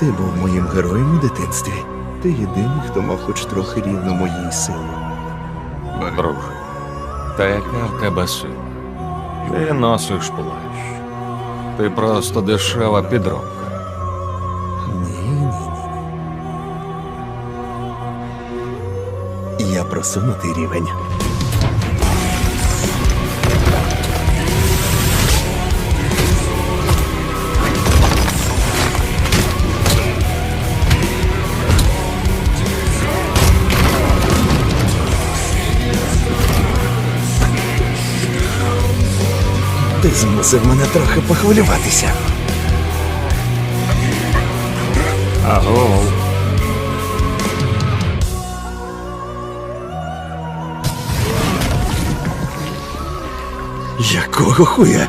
Ти був моїм героєм у дитинстві. Ти єдиний, хто мав хоч трохи рівно моїй сили. Друже, та яка в тебе сила? Ти носиш плащ. Ти просто дешева підробка. Ні, ні, ні. Я просунутий рівень. Ти змусив мене трохи похвилюватися. Аго. Якого хуя?